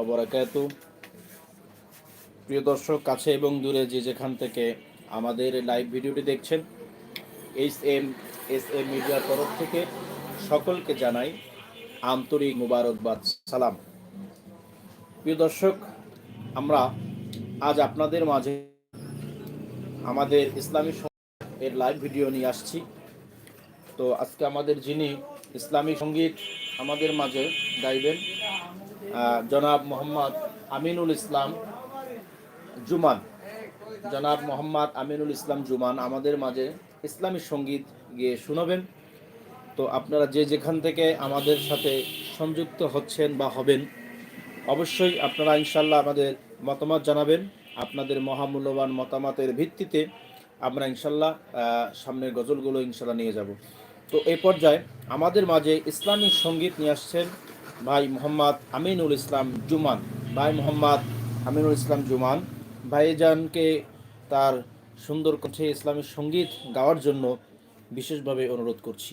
অবরাকাত প্রিয় দর্শক, কাছে এবং দূরে যে যেখান থেকে আমাদের লাইভ ভিডিওটি দেখছেন এইচ এম এস এম মিডিয়ার তরফ থেকে সকলকে জানাই আন্তরিক মুবারকবাদ, সালাম। প্রিয় দর্শক, আমরা আজ আপনাদের মাঝে আমাদের ইসলামী এর লাইভ ভিডিও নিয়ে আসছি। তো আজকে আমাদের যিনি ইসলামী সংগীত আমাদের মাঝে গাইবেন জনাব মোহাম্মদ আমিনুল ইসলাম জুমান। জনাব মোহাম্মদ আমিনুল ইসলাম জুমান আমাদের মাঝে ইসলামী সংগীত গিয়ে শোনাবেন। তো আপনারা যে যেখান থেকে আমাদের সাথে সংযুক্ত হচ্ছেন বা হবেন, অবশ্যই আপনারা ইনশাল্লাহ আমাদের মতামত জানাবেন। আপনাদের মহামূল্যবান মতামতের ভিত্তিতে আমরা ইনশাল্লাহ সামনের গজলগুলো ইনশাল্লাহ নিয়ে যাব। তো এই পর্যায়ে আমাদের মাঝে ইসলামিক সংগীত নিয়ে আসছেন ভাই মোহাম্মদ আমিনুল ইসলাম জুমান। ভাই মোহাম্মদ আমিনুল ইসলাম জুমান ভাইজানকে তার সুন্দর কণ্ঠে ইসলামিক সংগীত গাওয়ার জন্য বিশেষভাবে অনুরোধ করছি।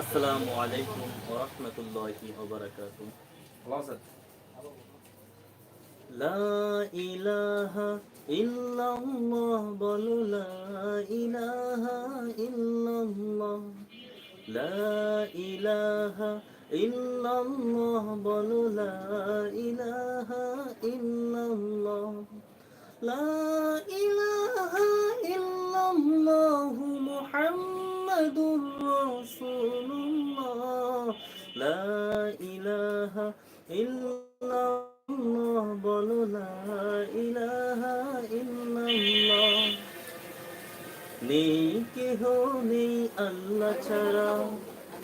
আসসালামু আলাইকুম ওয়া রাহমাতুল্লাহি ওয়া বারাকাতুহু। লা ইলাহা ইল্লাল্লাহ বলো লা ইলাহা ইল্লাল্লাহ। লা ইলাহা ইল্লাল্লাহ বলো ইলাহা ইল্লাল্লাহ। লা ইলাহা ইল্লাল্লাহ মুহাম্মাদুর রাসূলুল্লাহ। লা ইলাহা ইল্লাল্লাহ বলো, লা ইলাহা ইল্লাল্লাহ। নেই কেহ নেই আল্লাহ ছাড়া।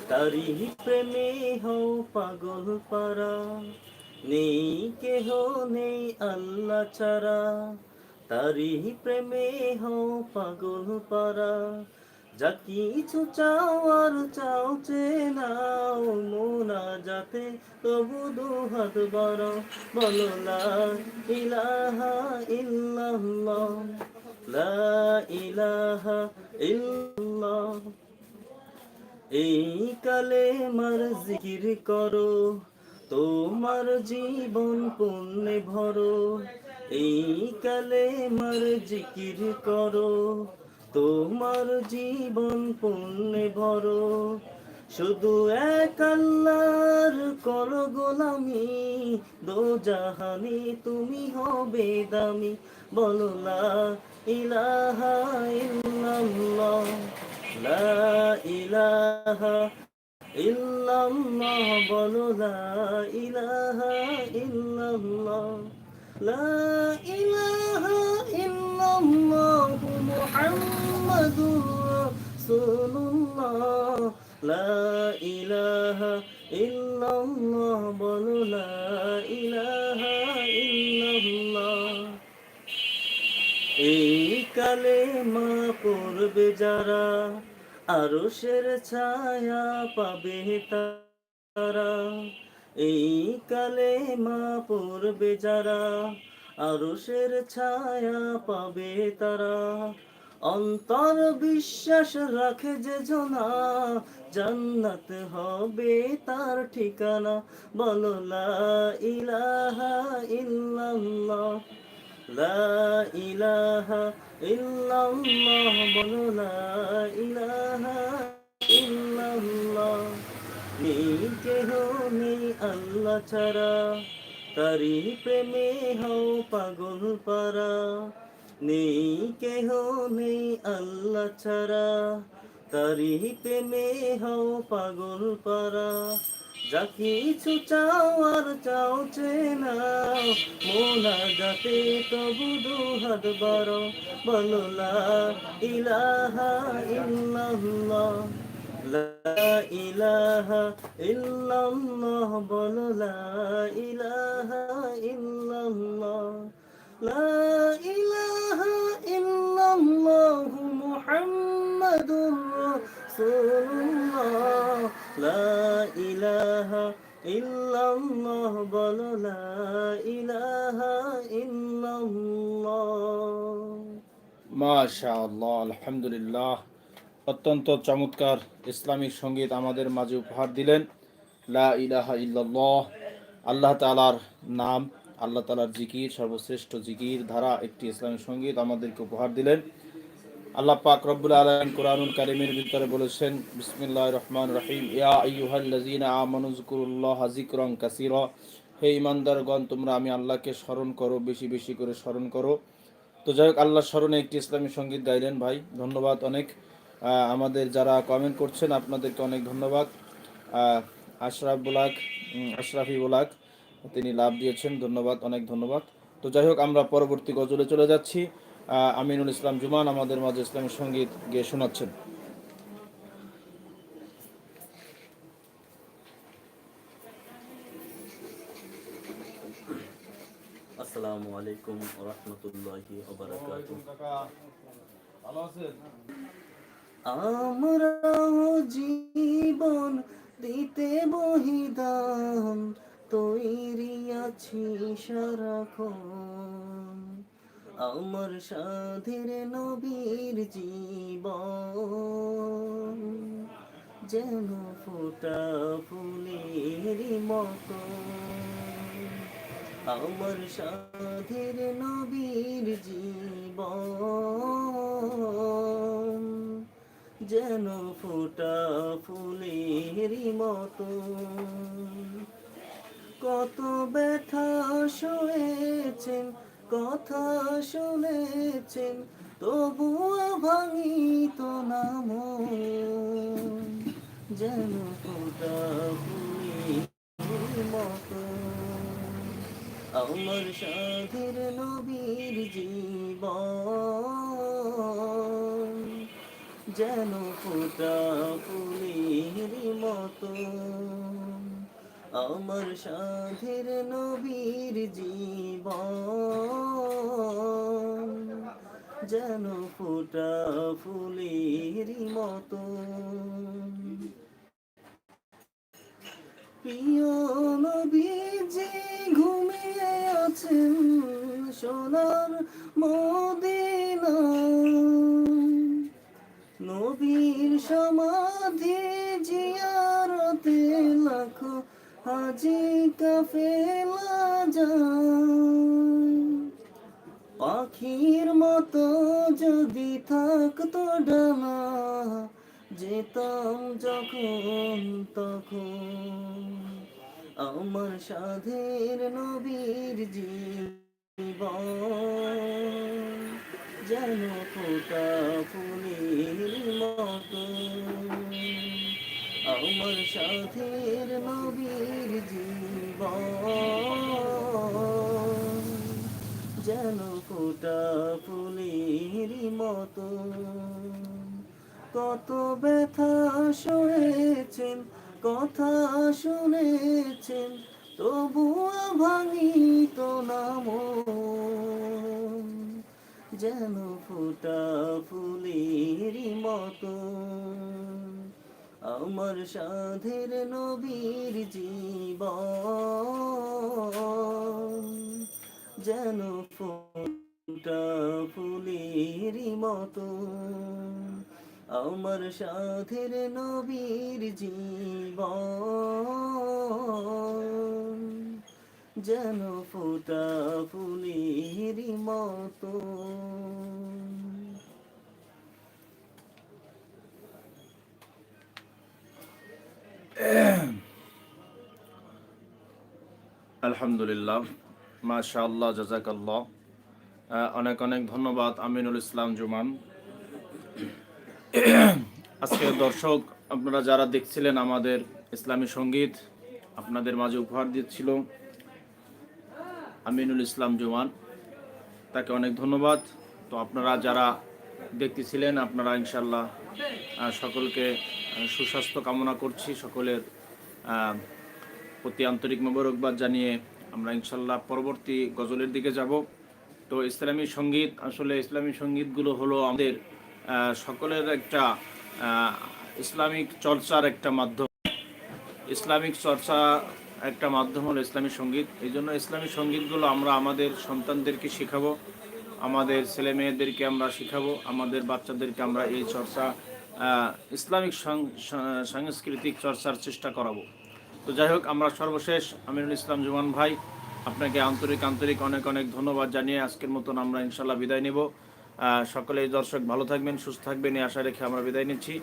তারি প্রেমে হও পাগল পারা। নেই কেহ নেই আল্লাহ ছাড়া। তারি প্রেমে হও পাগল পারা। যা কিছু চাও আর চাও চে নাও মোনা যাতে তবু দুহাত বড় বলো, লা ইলাহা ইল্লাল্লাহ, লা ইলাহা ইল্লাল্লাহ। এই কালে মার জিকির করো, তোমার জীবন পুণ্যে ভরো। এই কালে মার জিকির করো তোমার জীবন পুণ্যে ভরো। শুধু এক আল্লাহর কর গোলামি দো জাহানি তুমি হবে দামি। বলো লা ইলাহা ইল্লাল্লাহ, লা ইলাহা ইল্লাল্লাহ, বলো লা ইলাহা ইল্লাল্লাহ, লা ইলাহা লা ইলাহা ইল্লাল্লাহ বলো লা ইলাহা ইল্লাল্লাহ। এই কালে মা পড়বে যারা, আরশের ছায়া পাবে তারা। এই কালে মা পড়বে যারা, আরশের ছায়া পাবে তারা। অন্তর বিশ্বাস রাখে যে জনা জান্নাত হবে তার ঠিকানা। বলো, লা ইলাহা ইল্লাল্লাহ। লা ইলাহা ইল্লাল্লাহ। বলো, লা ইলাহা ইল্লাল্লাহ। নেই কেহ নেই আল্লাহ ছাড়া। তারি প্রেমে হও পাগল পারা। নেই কেহ নেই আল্লাহ ছাড়া। তারি প্রেমে হও পাগল পারা যা কিছু চাও আর চাও চেনাও, মোনা যাতে তবু দুহাত বারো বলো, লা ইলাহা ইল্লাল্লাহ, লা ইলাহা ইল্লাল্লাহ, বলো, লা ইলাহা ইল্লাল্লাহ, লা ইলাহা ইল্লাল্লাহ, মুহাম্মাদুর রাসূলুল্লাহ, লা ইলাহা ইল্লাল্লাহ, বলো লা ইলাহা ইল্লাল্লাহ। মাশা আল্লাহ আলহামদুলিল্লাহ। অত্যন্ত চমৎকার ইসলামিক সংগীত আমাদের মাঝে উপহার দিলেন। লা ইলাহা ইল্লাল্লাহ, আল্লাহ তালার নাম, আল্লাহ তালার জিকির, সর্বশ্রেষ্ঠ জিকির ধারা একটি ইসলামিক সংগীত আমাদেরকে উপহার দিলেন। আল্লাহ পাক রব্বুল আলম কোরআনুল কারিমের ভিতরে বলেছেন বিসমিল্লাহ রহমান রহিম। ইয়া আইয়ুহাল্লাযীনা আমানু যকুরুল্লাহ যিকরান কাসীরা। হে ইমানদারগণ তোমরা আমি আল্লাহকে স্মরণ করো, বেশি বেশি করে স্মরণ করো। তো যাই হোক, আল্লাহ স্মরণে একটি ইসলামী সংগীত গাইলেন ভাই। ধন্যবাদ অনেক। আমাদের যারা কমেন্ট করছেন, আপনাদেরকে অনেক ধন্যবাদ। আশরাফ বুলাক আশরাফি বুলাক, তিনি লাভ দিয়েছেন। ধন্যবাদ, অনেক ধন্যবাদ। তো যাই হোক, আমরা পরবর্তী গজলে চলে যাচ্ছি। আমিনুল ইসলাম জুমান আমাদের মাঝে ইসলামী সংগীত গিয়ে শোনাচ্ছেন। আসসালামু আলাইকুম রহমতুল্লাহি আমরা জীবন দিতে বহিদান তৈরি আছি সারাক্ষণ। আমার সাধের নবীর জীবন, যেন ফোটা ফুলের মতো। আমার সাধের নবীর জীবন, যেন ফোটা ফুলের মতো। কত ব্যথা সয়েছেন কথা শুনেছেন তবুও ভাঙিত নাম যেন ফোটা ফুলের মতো। আমার সাধের নবীর জীবন। যেন ফোটা ফুলের মতো। আমার সাধের নবীর জীবন যেন ফোটা ফুলের মতো। প্রিয় নবীজি ঘুমিয়ে আছেন সোনার মদিনা মতো যদি থাকতো ডানা, যেতাম যখন তখন। আমার সাধের নবীর জীবন যেন ফোটা ফুলের মতো। আমার সাথের নবীর জীবন যেন ফোটা ফুলের মতো। কত ব্যথা শুনেছেন, কথা শুনেছেন, তবুও ভাঙিত নাম। যেন ফোটা ফুলের মতো। আমার সাধের নবীর জীবন। যেন ফোটা ফুলের মতো। আমার সাধের নবীর জীবন যেন ফুটা ফুলের মতো। আলহামদুলিল্লাহ মাশা আল্লাহ জাজাকাল্লাহ অনেক অনেক ধন্যবাদ, আমিনুল ইসলাম জুমান। আজকে দর্শক, আপনারা যারা দেখছিলেন আমাদের ইসলামী সংগীত, আপনাদের মাঝে উপহার দিচ্ছিল আমিনুল ইসলাম জুমান। তাকে অনেক ধন্যবাদ। তো আপনারা যারা দেখতেছিলেন, আপনারা ইনশাল্লাহ সকলকে সুস্বাস্থ্য কামনা করছি। সকলের প্রতি আন্তরিক মোবারকবাদ জানিয়ে আমরা ইনশাল্লাহ পরবর্তী গজলের দিকে যাব। তো ইসলামী সংগীত, আসলে ইসলামী সঙ্গীতগুলো হলো আমাদের সকলের একটা ইসলামিক চর্চার একটা মাধ্যম। ইসলামিক চর্চা একটা মাধ্যম হলো ইসলামী সংগীত। এই জন্য ইসলামী সঙ্গীতগুলো আমরা আমাদের সন্তানদেরকে শেখাবো, আমাদের ছেলে মেয়েদেরকে আমরা শেখাবো, আমাদের বাচ্চাদেরকে আমরা এই চর্চা ইসলামিক সাংস্কৃতিক চর্চার চেষ্টা করাবো। তো যাই হোক, আমরা সর্বশেষ আমিরুল ইসলাম জুমান ভাই আপনাকে আন্তরিক আন্তরিক অনেক অনেক ধন্যবাদ জানিয়ে আজকের মতন আমরা ইনশাল্লাহ বিদায় নেব। সকলেই দর্শক ভালো থাকবেন, সুস্থ থাকবেন, এই আশা রেখে আমরা বিদায় নিচ্ছি।